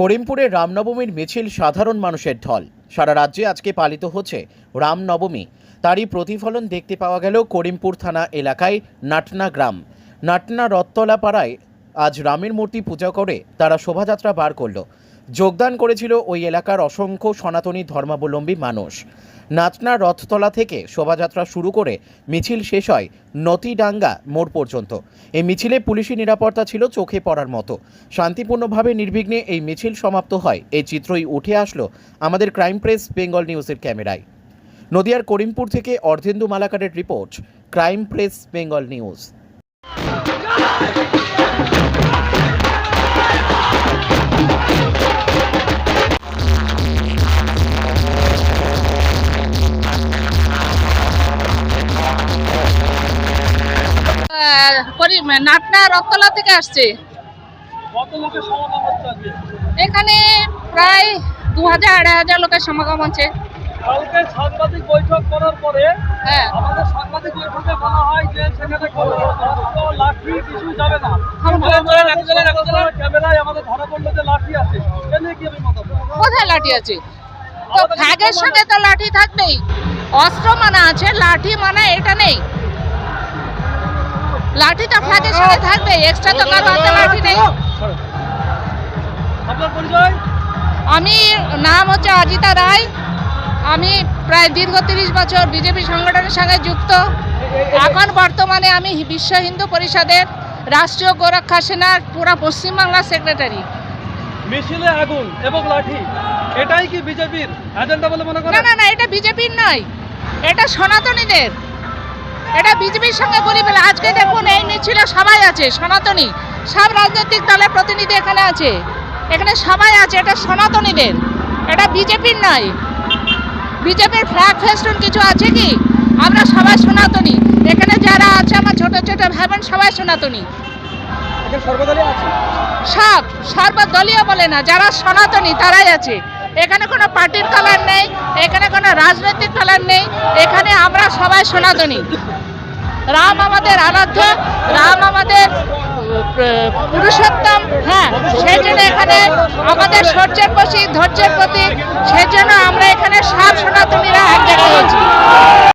করিমপুরে রামনবমীর মিছিল সাধারণ মানুষের ঢল। সারা রাজ্যে আজকে পালিত হচ্ছে রামনবমী। তারই প্রতিফলন দেখতে পাওয়া গেল করিমপুর থানা এলাকায় নাটনা গ্রাম। নাটনা রত্তলা পাড়ায় আজ রামের মূর্তি পূজা করে তারা শোভাযাত্রা বার করল। যোগদান করেছিল ওই এলাকার অসংখ্য সনাতনী ধর্মাবলম্বী মানুষ। নাচনা রথতলা থেকে শোভাযাত্রা শুরু করে মিছিল শেষ হয় নতিডাঙ্গা মোড় পর্যন্ত। এই মিছিলে পুলিশি নিরাপত্তা ছিল চোখে পড়ার মতো। শান্তিপূর্ণভাবে নির্বিঘ্নে এই মিছিল সমাপ্ত হয়। এই চিত্রই উঠে আসলো আমাদের ক্রাইম প্রেস বেঙ্গল নিউজের ক্যামেরায়। নদিয়ার করিমপুর থেকে Ardhendu মালাকারের report, crime press Bengal news. Natna Raktala থেকে আসছে। এখানে প্রায় দু হাজার আড়াই হাজার লোকের সমাগম হচ্ছে। কালকে সাংবাদিক বৈঠক করার পরে হ্যাঁ। আমাদের সাংবাদিক বৈঠকে বলা হয় যে সেখানে কোনো অস্ত্র, লাঠি কিছু যাবে না। ক্যামেরায় আমাদের ধরা পড়ল যে লাঠি আছে কোথায় লাঠি আছে? তো সঙ্গে তো লাঠি থাকবেই অস্ত্র মানা আছে লাঠি মানা এটা নেই। লাঠি তো ফ্ল্যাগের সঙ্গে থাকবে এক্সট্রা তো কারও হাতে লাঠি নেই। আপনার পরিচয়? আমি নাম হচ্ছে অজিতা রায়। আমি প্রায় দীর্ঘ তিরিশ বছর বিজেপি সংগঠনের সঙ্গে যুক্ত। এখন বর্তমানে আমি বিশ্ব হিন্দু পরিষদের রাষ্ট্রীয় গোরক্ষা সেনার পুরা পশ্চিমবাংলার সেক্রেটারি মিছিলে আগুন এবং লাঠি এটাই কি বিজেপির এজেন্ডা বলে মনে করেন? না না এটা বিজেপির নয় এটা সনাতনীদের। এটা বিজেপির সঙ্গে বলি বলে আজকে দেখুন এই মিছিলে সবাই আছে সনাতনী। সব রাজনৈতিক দলের প্রতিনিধি এখানে আছে। এখানে সবাই আছে এটা সনাতনীদের। এটা বিজেপির নয়। বিজেপির ফ্ল্যাগ ফেস্টুন কিছু আছে কি? আমরা সবাই সনাতনী। এখানে যারা আছে আমার ছোট ছোট ভাই বোন সবাই সনাতনী। সব সর্বদলীয় বলে না যারা সনাতনী তারাই আছে। এখানে কোনো পার্টির কালার নেই এখানে কোনো রাজনৈতিক কালার নেই এখানে আমরা সবাই সনাতনী। রাম আমাদের আরাধ্য, রাম আমাদের পুরুষোত্তম। হ্যাঁ সেই জন্য এখানে আমাদের সূর্যের প্রতীক ধৈর্যের প্রতীক সেই জন্য আমরা এখানে সব সনাতনীরা এক জায়গায় হয়েছি।